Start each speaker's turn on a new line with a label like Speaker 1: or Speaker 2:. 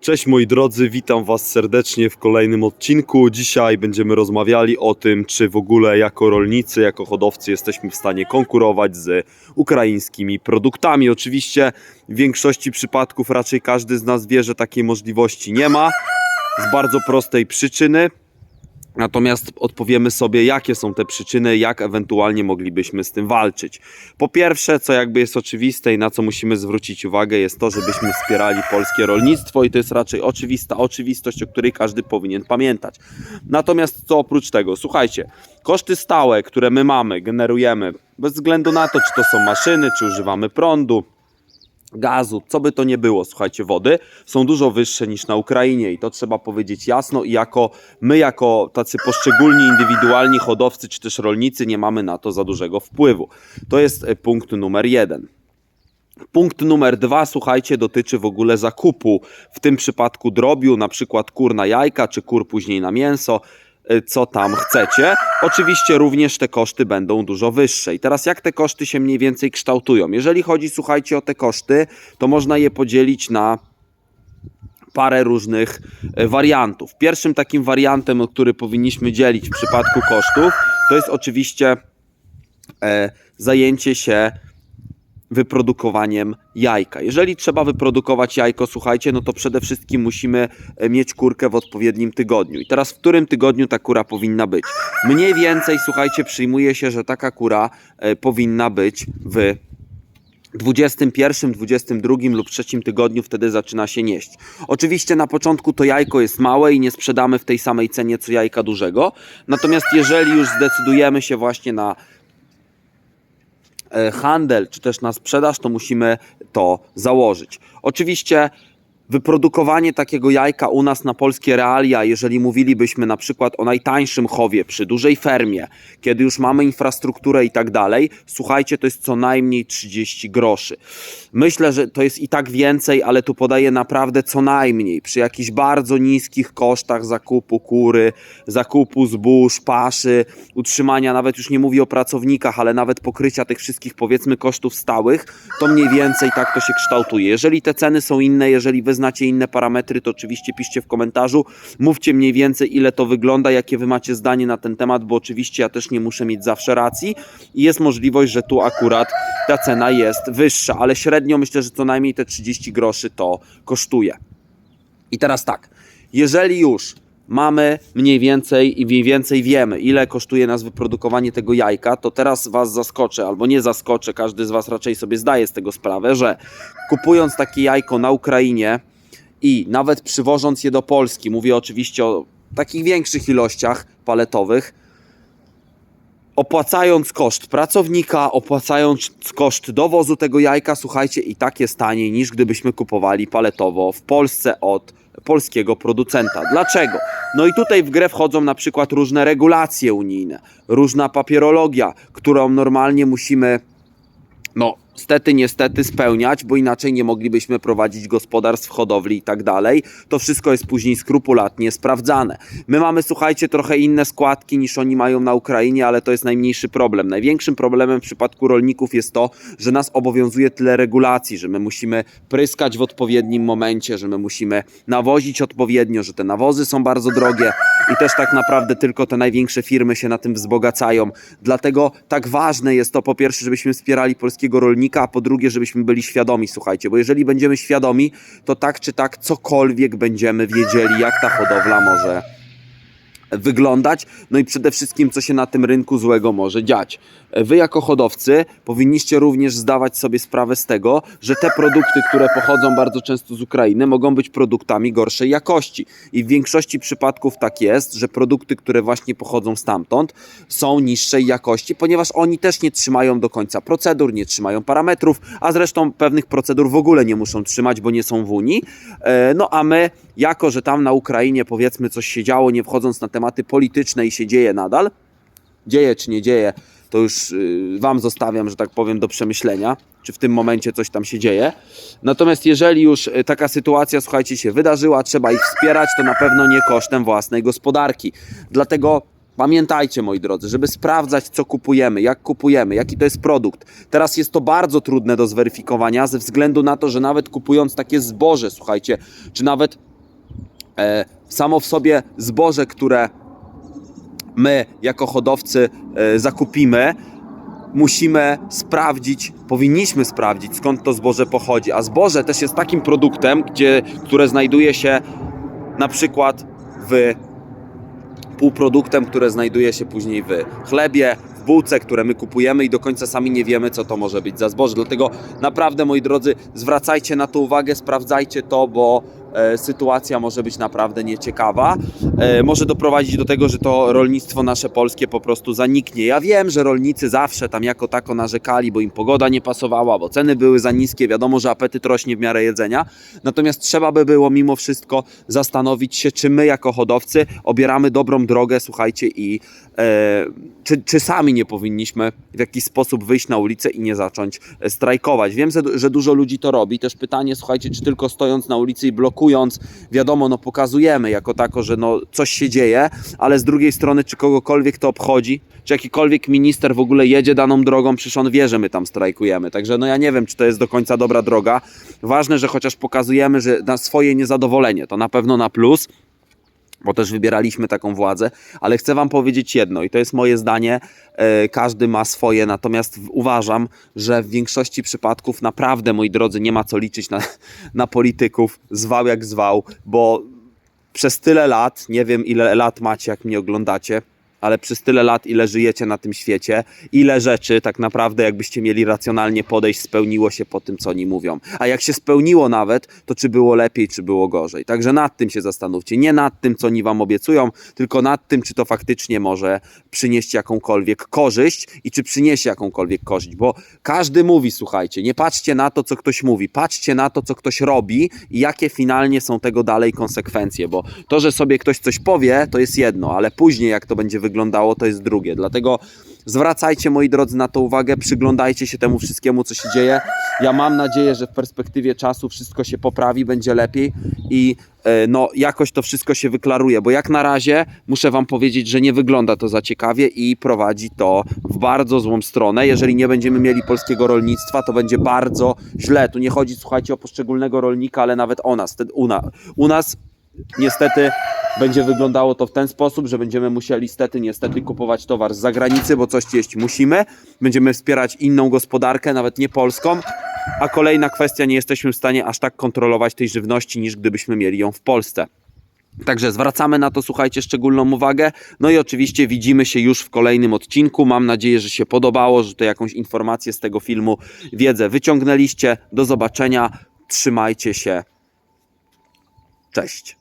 Speaker 1: Cześć moi drodzy, witam Was serdecznie w kolejnym odcinku. Dzisiaj będziemy rozmawiali o tym, czy w ogóle jako rolnicy, jako hodowcy jesteśmy w stanie konkurować z ukraińskimi produktami. Oczywiście w większości przypadków raczej każdy z nas wie, że takiej możliwości nie ma z bardzo prostej przyczyny. Natomiast odpowiemy sobie, jakie są te przyczyny, jak ewentualnie moglibyśmy z tym walczyć. Po pierwsze, co jakby jest oczywiste i na co musimy zwrócić uwagę, jest to, żebyśmy wspierali polskie rolnictwo i to jest raczej oczywista oczywistość, o której każdy powinien pamiętać. Natomiast co oprócz tego? Słuchajcie, koszty stałe, które my mamy, generujemy, bez względu na to, czy to są maszyny, czy używamy prądu, gazu, co by to nie było, słuchajcie, wody, są dużo wyższe niż na Ukrainie i to trzeba powiedzieć jasno i jako my, jako tacy poszczególni, indywidualni hodowcy czy też rolnicy nie mamy na to za dużego wpływu. To jest e, punkt numer jeden. Punkt numer dwa, słuchajcie, dotyczy w ogóle zakupu, w tym przypadku drobiu, na przykład kur na jajka, czy kur później na mięso, co tam chcecie. Oczywiście również te koszty będą dużo wyższe. I teraz jak te koszty się mniej więcej kształtują? Jeżeli chodzi, słuchajcie, o te koszty, to można je podzielić na parę różnych e, wariantów. Pierwszym takim wariantem, który powinniśmy dzielić w przypadku kosztów, to jest oczywiście e, zajęcie się wyprodukowaniem jajka. Jeżeli trzeba wyprodukować jajko, słuchajcie, no to przede wszystkim musimy e, mieć kurkę w odpowiednim tygodniu. I teraz w którym tygodniu ta kura powinna być? Mniej więcej, słuchajcie, przyjmuje się, że taka kura e, powinna być w 21, 22 lub 3 tygodniu wtedy zaczyna się nieść. Oczywiście na początku to jajko jest małe i nie sprzedamy w tej samej cenie co jajka dużego. Natomiast jeżeli już zdecydujemy się właśnie na handel czy też na sprzedaż, to musimy to założyć. Oczywiście wyprodukowanie takiego jajka u nas na polskie realia, jeżeli mówilibyśmy na przykład o najtańszym chowie przy dużej fermie, kiedy już mamy infrastrukturę i tak dalej, słuchajcie, to jest co najmniej 30 groszy. Myślę, że to jest i tak więcej, ale tu podaję naprawdę co najmniej przy jakichś bardzo niskich kosztach zakupu kury, zakupu zbóż, paszy, utrzymania, nawet już nie mówię o pracownikach, ale nawet pokrycia tych wszystkich powiedzmy kosztów stałych, to mniej więcej tak to się kształtuje. Jeżeli te ceny są inne, jeżeli wy znacie inne parametry, to oczywiście piszcie w komentarzu, mówcie mniej więcej ile to wygląda, jakie wy macie zdanie na ten temat, bo oczywiście ja też nie muszę mieć zawsze racji i jest możliwość, że tu akurat ta cena jest wyższa, ale średnio myślę, że co najmniej te 30 groszy to kosztuje. I teraz tak, jeżeli już mamy mniej więcej i mniej więcej wiemy, ile kosztuje nas wyprodukowanie tego jajka, to teraz Was zaskoczę, albo nie zaskoczę, każdy z Was raczej sobie zdaje z tego sprawę, że kupując takie jajko na Ukrainie i nawet przywożąc je do Polski, mówię oczywiście o takich większych ilościach paletowych, opłacając koszt pracownika, opłacając koszt dowozu tego jajka, słuchajcie, i tak jest taniej niż gdybyśmy kupowali paletowo w Polsce od polskiego producenta. Dlaczego? No i tutaj w grę wchodzą na przykład różne regulacje unijne, różna papierologia, którą normalnie musimy no, stety, niestety spełniać, bo inaczej nie moglibyśmy prowadzić gospodarstw, hodowli i tak dalej. To wszystko jest później skrupulatnie sprawdzane. My mamy, słuchajcie, trochę inne składki niż oni mają na Ukrainie, ale to jest najmniejszy problem. Największym problemem w przypadku rolników jest to, że nas obowiązuje tyle regulacji, że my musimy pryskać w odpowiednim momencie, że my musimy nawozić odpowiednio, że te nawozy są bardzo drogie i też tak naprawdę tylko te największe firmy się na tym wzbogacają. Dlatego tak ważne jest to, po pierwsze, żebyśmy wspierali polskiego rolnika, a po drugie, żebyśmy byli świadomi, słuchajcie, bo jeżeli będziemy świadomi, to tak czy tak cokolwiek będziemy wiedzieli, jak ta hodowla może wyglądać, no i przede wszystkim, co się na tym rynku złego może dziać. Wy jako hodowcy powinniście również zdawać sobie sprawę z tego, że te produkty, które pochodzą bardzo często z Ukrainy, mogą być produktami gorszej jakości. I w większości przypadków tak jest, że produkty, które właśnie pochodzą stamtąd, są niższej jakości, ponieważ oni też nie trzymają do końca procedur, nie trzymają parametrów, a zresztą pewnych procedur w ogóle nie muszą trzymać, bo nie są w Unii. E, No a my, jako że tam na Ukrainie powiedzmy coś się działo, nie wchodząc na tematy polityczne i się dzieje nadal, dzieje czy nie dzieje, to już y, Wam zostawiam, że tak powiem, do przemyślenia, czy w tym momencie coś tam się dzieje. Natomiast jeżeli już y, taka sytuacja, słuchajcie, się wydarzyła, trzeba ich wspierać, to na pewno nie kosztem własnej gospodarki. Dlatego Pamiętajcie, moi drodzy, żeby sprawdzać, co kupujemy, jak kupujemy, jaki to jest produkt. Teraz jest to bardzo trudne do zweryfikowania, ze względu na to, że nawet kupując takie zboże, słuchajcie, czy nawet samo w sobie zboże, które my jako hodowcy e, zakupimy, musimy sprawdzić, powinniśmy sprawdzić skąd to zboże pochodzi. A zboże też jest takim produktem, gdzie, które znajduje się na przykład w półproduktem, które znajduje się później w chlebie, w bułce, które my kupujemy i do końca sami nie wiemy, co to może być za zboże. Dlatego naprawdę, moi drodzy, zwracajcie na to uwagę, sprawdzajcie to, bo e, sytuacja może być naprawdę nieciekawa. E, może doprowadzić do tego, że to rolnictwo nasze polskie po prostu zaniknie. Ja wiem, że rolnicy zawsze tam jako tako narzekali, bo im pogoda nie pasowała, bo ceny były za niskie, wiadomo, że apetyt rośnie w miarę jedzenia. Natomiast trzeba by było mimo wszystko zastanowić się, czy my jako hodowcy obieramy dobrą drogę, słuchajcie, i e, czy, czy sami nie powinniśmy w jakiś sposób wyjść na ulicę i nie zacząć e, strajkować. Wiem, że dużo ludzi to robi. Też pytanie, słuchajcie, czy tylko stojąc na ulicy i blokując, wiadomo, no pokazujemy jako tako, że no coś się dzieje, ale z drugiej strony, czy kogokolwiek to obchodzi, czy jakikolwiek minister w ogóle jedzie daną drogą, przecież on wie, że my tam strajkujemy. Także no ja nie wiem, czy to jest do końca dobra droga. Ważne, że chociaż pokazujemy, że na swoje niezadowolenie, to na pewno na plus, bo też wybieraliśmy taką władzę, ale chcę Wam powiedzieć jedno, i to jest moje zdanie, e, każdy ma swoje, natomiast uważam, że w większości przypadków naprawdę, moi drodzy, nie ma co liczyć na, na polityków, zwał jak zwał, bo przez tyle lat, nie wiem ile lat macie, jak mnie oglądacie, ale przez tyle lat, ile żyjecie na tym świecie, ile rzeczy tak naprawdę, jakbyście mieli racjonalnie podejść, spełniło się po tym, co oni mówią. A jak się spełniło nawet, to czy było lepiej, czy było gorzej. Także nad tym się zastanówcie. Nie nad tym, co oni wam obiecują, tylko nad tym, czy to faktycznie może przynieść jakąkolwiek korzyść i czy przyniesie jakąkolwiek korzyść. Bo każdy mówi, słuchajcie, nie patrzcie na to, co ktoś mówi, patrzcie na to, co ktoś robi i jakie finalnie są tego dalej konsekwencje. Bo to, że sobie ktoś coś powie, to jest jedno, ale później, jak to będzie wyglądało, to jest drugie. Dlatego zwracajcie, moi drodzy, na to uwagę, przyglądajcie się temu wszystkiemu, co się dzieje. Ja mam nadzieję, że w perspektywie czasu wszystko się poprawi, będzie lepiej i e, no, jakoś to wszystko się wyklaruje, bo jak na razie muszę Wam powiedzieć, że nie wygląda to za ciekawie i prowadzi to w bardzo złą stronę. Jeżeli nie będziemy mieli polskiego rolnictwa, to będzie bardzo źle. Tu nie chodzi, słuchajcie, o poszczególnego rolnika, ale nawet o nas. U, u nas niestety będzie wyglądało to w ten sposób, że będziemy musieli stety, niestety kupować towar z zagranicy, bo coś jeść musimy. Będziemy wspierać inną gospodarkę, nawet nie polską. A kolejna kwestia, nie jesteśmy w stanie aż tak kontrolować tej żywności, niż gdybyśmy mieli ją w Polsce. Także zwracamy na to, słuchajcie, szczególną uwagę. No i oczywiście widzimy się już w kolejnym odcinku. Mam nadzieję, że się podobało, że to jakąś informację z tego filmu, wiedzę wyciągnęliście. Do zobaczenia. Trzymajcie się. Cześć.